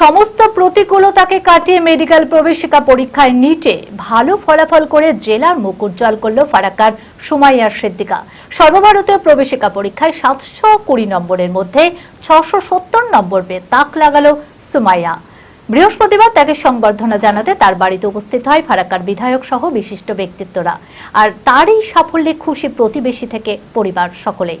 সমস্ত প্রতিকূলতাকে কাটিয়ে মেডিকেল প্রবেশিকা পরীক্ষায় নিটে ভালো ফলাফল করে জেলার মুখ করল ফারাক্কার সুমাইয়ার সিদ্দিকা। সর্বভারতীয় প্রবেশিকা পরীক্ষায় সাতশো কুড়ি নম্বরের মধ্যে ছশো সত্তর নম্বর পেয়ে তাক লাগালো সুমাইয়া। বৃহস্পতিবার তাকে সংবর্ধনা জানাতে তার বাড়িতে উপস্থিত হয় ফারাক্কার বিধায়ক সহ বিশিষ্ট ব্যক্তিত্বরা। আর তারই সাফল্যে খুশি প্রতিবেশী থেকে পরিবার সকলেই।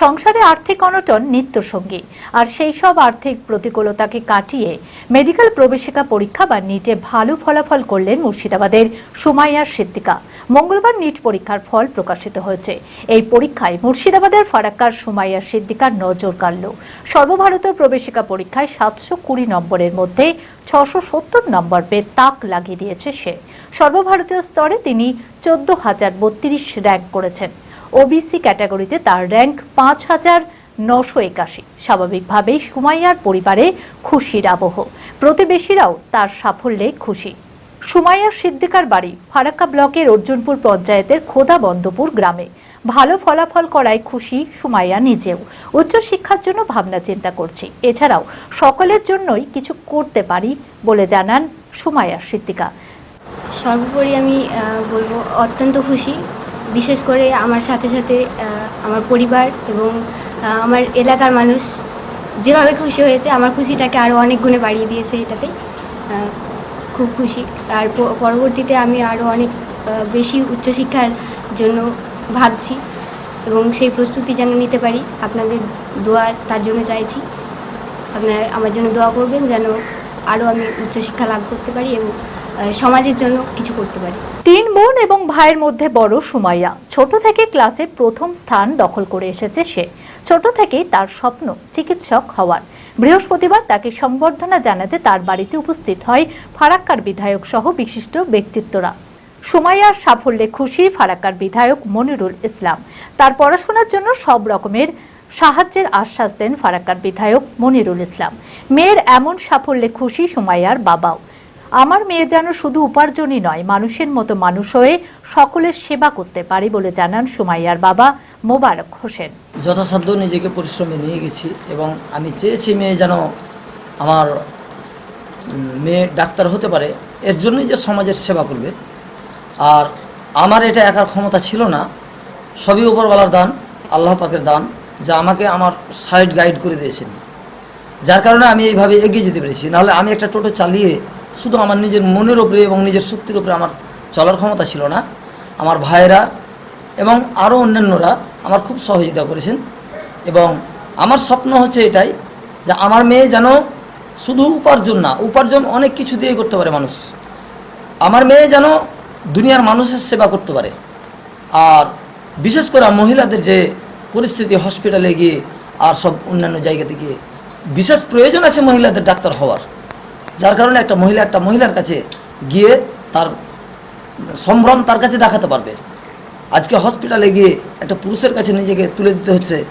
সংসারে আর্থিক অনটন নিত্য সঙ্গী আর সেই সব আর্থিক প্রতিকূলতাকে কাটিয়ে মেডিকেল প্রবেশিকা পরীক্ষা বা নিটে ভালো ফলাফল করলেন মুর্শিদাবাদের সুমাইয়ার সিদ্দিকা। মঙ্গলবার নিট পরীক্ষার ফল প্রকাশিত হয়েছে। এই পরীক্ষায় মুর্শিদাবাদের ফারাক্কার সুমাইয়ার সিদ্দিকার নজর কাড়ল। সর্বভারতীয় প্রবেশিকা পরীক্ষায় সাতশো কুড়ি নম্বরের মধ্যে ছশো সত্তর নম্বর পেয়ে তাক লাগিয়ে দিয়েছে সে। সর্বভারতীয় স্তরে তিনি চোদ্দ হাজার বত্রিশ র্যাঙ্ক করেছেন। ওবিসি ক্যাটাগরিতে তার র্যাঙ্ক পাঁচ হাজার নশো একাশি। স্বাভাবিকভাবেই সুমাইয়ার পরিবারে খুশির আবহ। প্রতিবেশীরাও তার সাফল্যে খুশি। সুমাইয়া সিদ্দিকার বাড়ি, ফারাক্কা ব্লকের অর্জুনপুর পঞ্চায়েতের খোদাবন্দপুর গ্রামে। ভালো ফলাফল করায় খুশি সুমাইয়া নিজেও। উচ্চশিক্ষার জন্য ভাবনা চিন্তা করছি। এছাড়াও সকলের জন্যই কিছু করতে পারি বলে জানান সুমাইয়া সিদ্দিকা। সর্বোপরি আমি বলব, অত্যন্ত খুশি। বিশেষ করে আমার সাথে সাথে আমার পরিবার এবং আমার এলাকার মানুষ যেভাবে খুশি হয়েছে, আমার খুশিটাকে আরও অনেক গুণে বাড়িয়ে দিয়েছে এটাতে। খুব খুশি। আর পরবর্তীতে আমি আরও অনেক বেশি উচ্চশিক্ষার জন্য ভাবছি এবং সেই প্রস্তুতি যেন নিতে পারি। আপনাদের দোয়া তার জন্য চাইছি। আপনারা আমার জন্য দোয়া করবেন যেন আরও আমি উচ্চশিক্ষা লাভ করতে পারি এবং সমাজের জন্য কিছু করতে পারি। তিন বোন এবং ভাইয়ের মধ্যে বড় সুমাইয়া। ছোট থেকে ক্লাসে প্রথম স্থান দখল করে এসেছে সে। ছোট থেকেই তার স্বপ্ন চিকিৎসক হওয়ার। বৃহস্পতিবার তাকে সংবর্ধনা জানাতে তার বাড়িতে উপস্থিত হয় ফারাক্কার বিধায়ক সহ বিশিষ্ট ব্যক্তিত্বরা। সুমাইয়ার সাফল্যে খুশি ফারাক্কার বিধায়ক মনিরুল ইসলাম। তার পড়াশোনার জন্য সব রকমের সাহায্যের আশ্বাস দেন ফারাক্কার বিধায়ক মনিরুল ইসলাম। মেয়ের এমন সাফল্যে খুশি সুমাইয়ার বাবাও। আমার মেয়ে যেন শুধু উপার্জনই নয়, মানুষের মতো মানুষ হয়ে সকলের সেবা করতে পারি বলে জানান সুমাইয়ার বাবা মোবারক হোসেন। যথাসাধ্য নিজেকে পরিশ্রমে নিয়ে গেছি এবং আমি চেয়েছি মেয়ে যেন আমার মেয়ে ডাক্তার হতে পারে, এর জন্যই যে সমাজের সেবা করবে। আর আমার এটা একার ক্ষমতা ছিল না, সবই উপরওয়ালার দান, আল্লাহ পাকের দান, যা আমাকে আমার সাইড গাইড করে দিয়েছেন। যার কারণে আমি এইভাবে এগিয়ে যেতে পেরেছি। নাহলে আমি একটা টোটো চালিয়ে শুধু আমার নিজের মনের ওপরে এবং নিজের শক্তির ওপরে আমার চলার ক্ষমতা ছিল না। আমার ভাইয়েরা এবং আরও অন্যান্যরা আমার খুব সহযোগিতা করেছেন। এবং আমার স্বপ্ন হচ্ছে এটাই যে আমার মেয়ে যেন শুধু উপার্জন না, উপার্জন অনেক কিছু দিয়ে করতে পারে মানুষ। আমার মেয়ে যেন দুনিয়ার মানুষের সেবা করতে পারে। আর বিশেষ করে মহিলাদের যে পরিস্থিতি হসপিটালে গিয়ে আর সব অন্যান্য জায়গাতে গিয়ে বিশেষ প্রয়োজন আছে মহিলাদের ডাক্তার হওয়ার। যার কারণে একটা মহিলা একটা মহিলার কাছে গিয়ে তার সম্ভ্রম তার কাছে দেখাতে পারবে। আজকে হসপিটালে গিয়ে একটা পুরুষের কাছে নিজেকে তুলে দিতে হচ্ছে।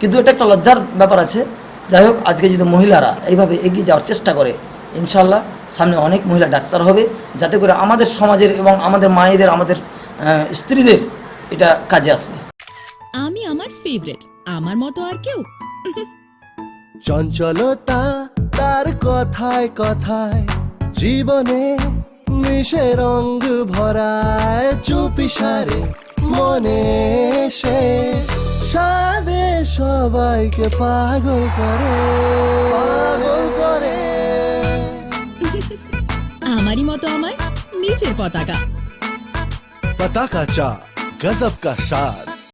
কিন্তু এটা একটা লজ্জার ব্যাপার আছে। যাই হোক আজকে যদি মহিলারা এইভাবে এগিয়ে যাওয়ার চেষ্টা করে ইনশাল্লাহ সামনে অনেক মহিলা ডাক্তার হবে। যাতে করে আমাদের সমাজের এবং আমাদের মায়েদের আমাদের স্ত্রীদের এটা কাজে আসবে। আমি আমার ফেভারিট আমার মতো আর কেউ। চঞ্চলতা তার কথায় কথায় জীবনে মিশে রঙ ভরায় চুপি সারে মনে সে সাদে সবাইকে পাগল করে পাগল করে। আমারই মতো আমায় নিচের পতাকা। পতাকা চা গজব কা সার